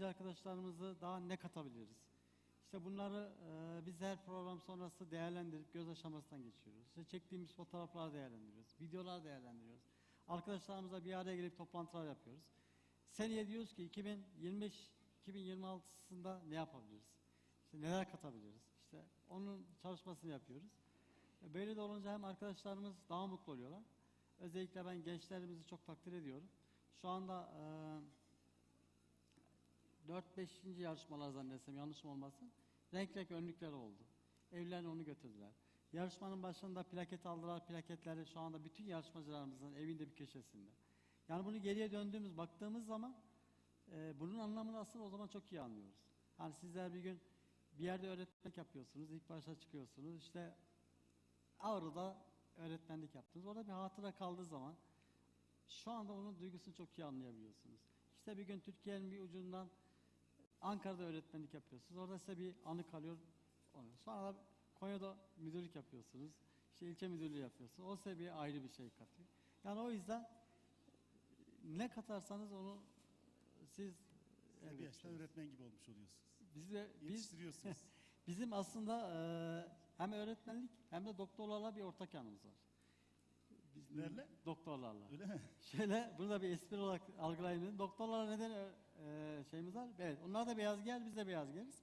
eğitimci arkadaşlarımızı daha ne katabiliriz? İşte bunları e, biz her program sonrası değerlendirip göz aşamasından geçiyoruz. İşte çektiğimiz fotoğrafları değerlendiriyoruz, videolar değerlendiriyoruz. Arkadaşlarımızla bir araya gelip toplantılar yapıyoruz. Seneye diyoruz ki 2025 2026'sında ne yapabiliriz? İşte neler katabiliriz? İşte onun çalışmasını yapıyoruz. E, Böyle de olunca hem arkadaşlarımız daha mutlu oluyorlar. Özellikle ben gençlerimizi çok takdir ediyorum. Şu anda e, 4-5. yarışmalar zannedersem yanlışım olmasın. Renk renk önlükler oldu. Evlerine onu götürdüler. Yarışmanın başında plaket aldılar. Plaketleri şu anda bütün yarışmacılarımızın evinde bir köşesinde. Yani bunu geriye döndüğümüz, baktığımız zaman e, bunun anlamını asıl o zaman çok iyi anlıyoruz. Hani sizler bir gün bir yerde öğretmenlik yapıyorsunuz, ilk başta çıkıyorsunuz. İşte Avru'da öğretmenlik yaptınız. Orada bir hatıra kaldığı zaman şu anda onun duygusunu çok iyi anlayabiliyorsunuz. İşte bir gün Türkiye'nin bir ucundan Ankara'da öğretmenlik yapıyorsunuz. Orada size bir anı kalıyor. Sonra da Konya'da müdürlük yapıyorsunuz. İşte ilçe müdürlüğü yapıyorsunuz. O size bir ayrı bir şey katıyor. Yani o yüzden ne katarsanız onu siz bir yaşta öğretmen gibi olmuş oluyorsunuz. biz de biz. Bizim aslında eee, hem öğretmenlik hem de doktorlarla bir ortak yanımız var. Biz, Nerede? Doktorlarla. Öyle mi? Şöyle bunu da bir espri olarak algılayın. Doktorlarla neden eee, şeyimiz var? Evet, onlar da beyaz gel, biz de beyaz geliz.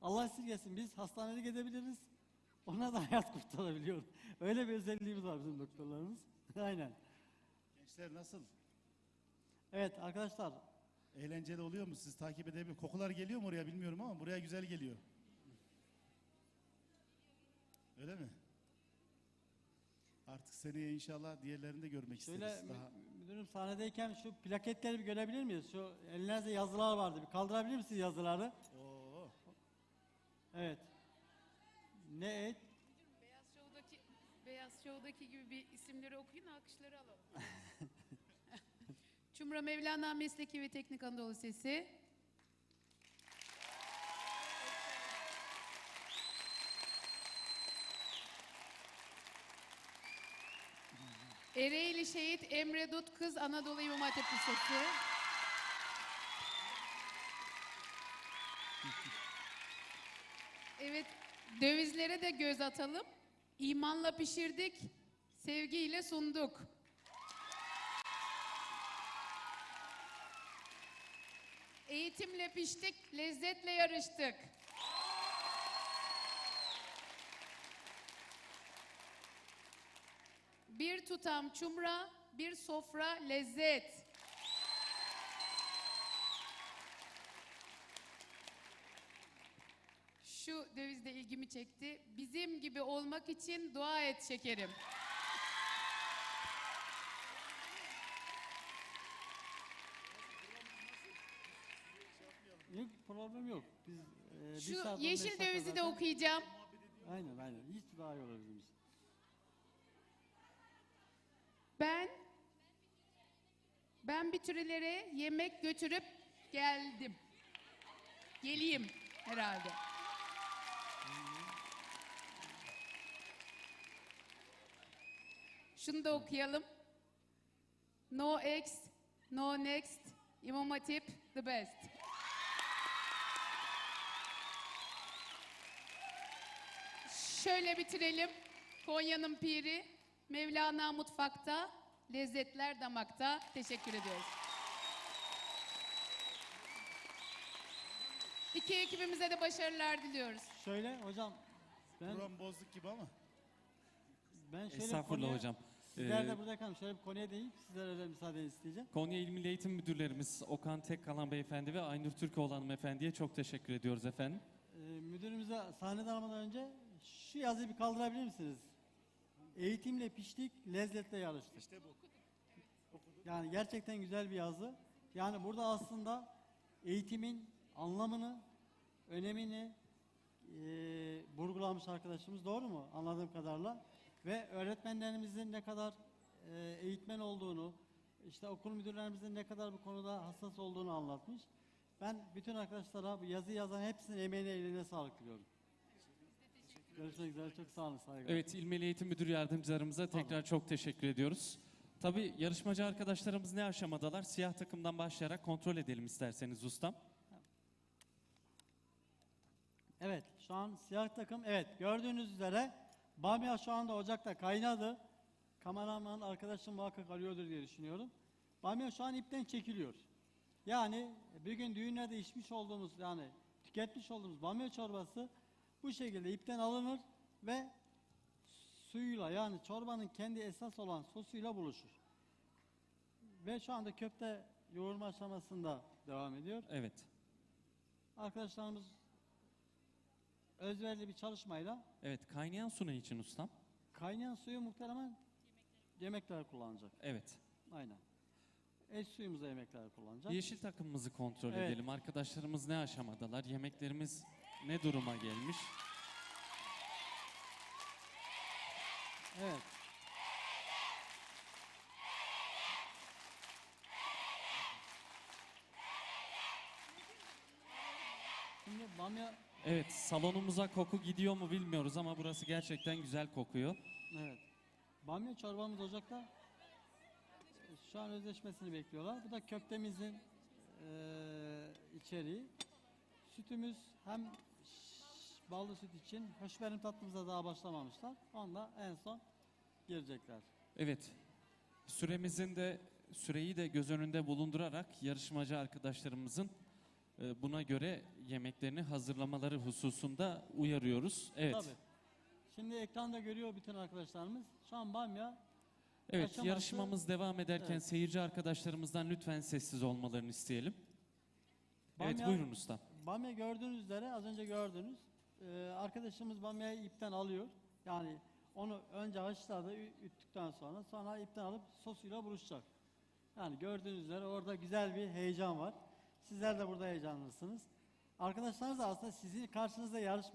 Allah esirgesin biz hastanede gidebiliriz. Onlar da hayat kurtarabiliyor. Öyle bir özelliğimiz var bizim doktorlarımız. Aynen. Gençler nasıl? Evet arkadaşlar Eğlenceli oluyor mu? Siz takip edebiliyor Kokular geliyor mu oraya bilmiyorum ama buraya güzel geliyor. Öyle mi? Artık seneye inşallah diğerlerini de görmek Şöyle isteriz. Daha... mü- müdürüm sahnedeyken şu plaketleri bir görebilir miyiz? Şu elinizde yazılar vardı. Bir kaldırabilir misiniz yazıları? Oo. Evet. Ne et? Beyaz Show'daki Beyaz Show'daki gibi bir isimleri okuyun, alkışları alalım. Çumra Mevlana Mesleki ve Teknik Anadolu Lisesi. Ereğli Şehit Emre Dut Kız Anadolu İmam Hatip Lisesi. Evet, dövizlere de göz atalım. İmanla pişirdik, sevgiyle sunduk. Eğitimle piştik, lezzetle yarıştık. Bir tutam çumra, bir sofra lezzet. Şu döviz de ilgimi çekti. Bizim gibi olmak için dua et şekerim. Yok problem yok. Biz e, bir Şu saat, 15 yeşil dakika dövizi de zaten- okuyacağım. Aynen aynen. Hiç daha iyi olur bizim için. Ben ben bir türlere yemek götürüp geldim. Geleyim herhalde. Şunu da okuyalım. No X, no next, İmam Hatip the best. Şöyle bitirelim. Konya'nın piri Mevlana mutfakta, lezzetler damakta. Teşekkür ediyoruz. İki ekibimize de başarılar diliyoruz. Şöyle hocam ben Buram bozduk gibi ama. ben şöyle Estağfurullah konuya- hocam. Sizler Ee, de burada kalın. Şöyle bir konuya değinip sizlere özel müsaade isteyeceğim. Konya İl Milli Eğitim Müdürlerimiz Okan Tekkalan Beyefendi ve Aynur Türkoğlu Hanımefendiye çok teşekkür ediyoruz efendim. Ee, müdürümüze sahneden almadan önce şu yazıyı bir kaldırabilir misiniz? Eğitimle piştik, lezzetle yarıştık. İşte bu. Yani gerçekten güzel bir yazı. Yani burada aslında eğitimin anlamını, önemini eee vurgulamış arkadaşımız. Doğru mu? Anladığım kadarıyla. Ve öğretmenlerimizin ne kadar eee, eğitmen olduğunu, işte okul müdürlerimizin ne kadar bu konuda hassas olduğunu anlatmış. Ben bütün arkadaşlara bu yazı yazan hepsinin emeğine eline sağlık diliyorum. Görüşmek üzere. Çok sağ olun. Saygılar. Evet İl Milli Eğitim Müdür Yardımcılarımıza tekrar çok teşekkür ediyoruz. Tabii yarışmacı arkadaşlarımız ne aşamadalar? Siyah takımdan başlayarak kontrol edelim isterseniz ustam. Evet, şu an siyah takım, evet gördüğünüz üzere bamya şu anda ocakta kaynadı. Kameraman arkadaşım muhakkak arıyordur diye düşünüyorum. Bamya şu an ipten çekiliyor. Yani bir gün düğünlerde içmiş olduğumuz yani tüketmiş olduğumuz bamya çorbası bu şekilde ipten alınır ve suyuyla yani çorbanın kendi esas olan sosuyla buluşur. Ve şu anda köfte yoğurma aşamasında devam ediyor. Evet. Arkadaşlarımız özverili bir çalışmayla Evet, kaynayan su ne için ustam? kaynayan suyu muhtemelen yemeklere kullanacak. Evet. Aynen. Eş suyumuza yemeklere kullanacak. Yeşil takımımızı kontrol Evet. edelim. Arkadaşlarımız ne aşamadalar? Yemeklerimiz ne duruma gelmiş? Evet. Şimdi bamya Evet, salonumuza koku gidiyor mu bilmiyoruz ama burası gerçekten güzel kokuyor. Evet. Bamya çorbamız ocakta. Şu an özleşmesini bekliyorlar. Bu da köftemizin eee içeriği. Sütümüz hem ballı süt için hoşberim tatlımıza daha başlamamışlar. Onda en son girecekler. Evet, süremizin de süreyi de göz önünde bulundurarak yarışmacı arkadaşlarımızın e, buna göre yemeklerini hazırlamaları hususunda uyarıyoruz. Evet. Tabii. Şimdi ekranda görüyor bütün arkadaşlarımız. Şu an bamya Evet, Aşaması- yarışmamız devam ederken Evet. seyirci arkadaşlarımızdan lütfen sessiz olmalarını isteyelim. Evet, Bamya- buyurun usta. Bamya gördüğünüz üzere az önce gördünüz. Ee, arkadaşımız bamyayı ipten alıyor. Yani onu önce haşladı, üttükten sonra sonra ipten alıp sosuyla buluşacak. Yani gördüğünüz üzere orada güzel bir heyecan var. Sizler de burada heyecanlısınız. Arkadaşlarınız da aslında sizin karşınızda yarışma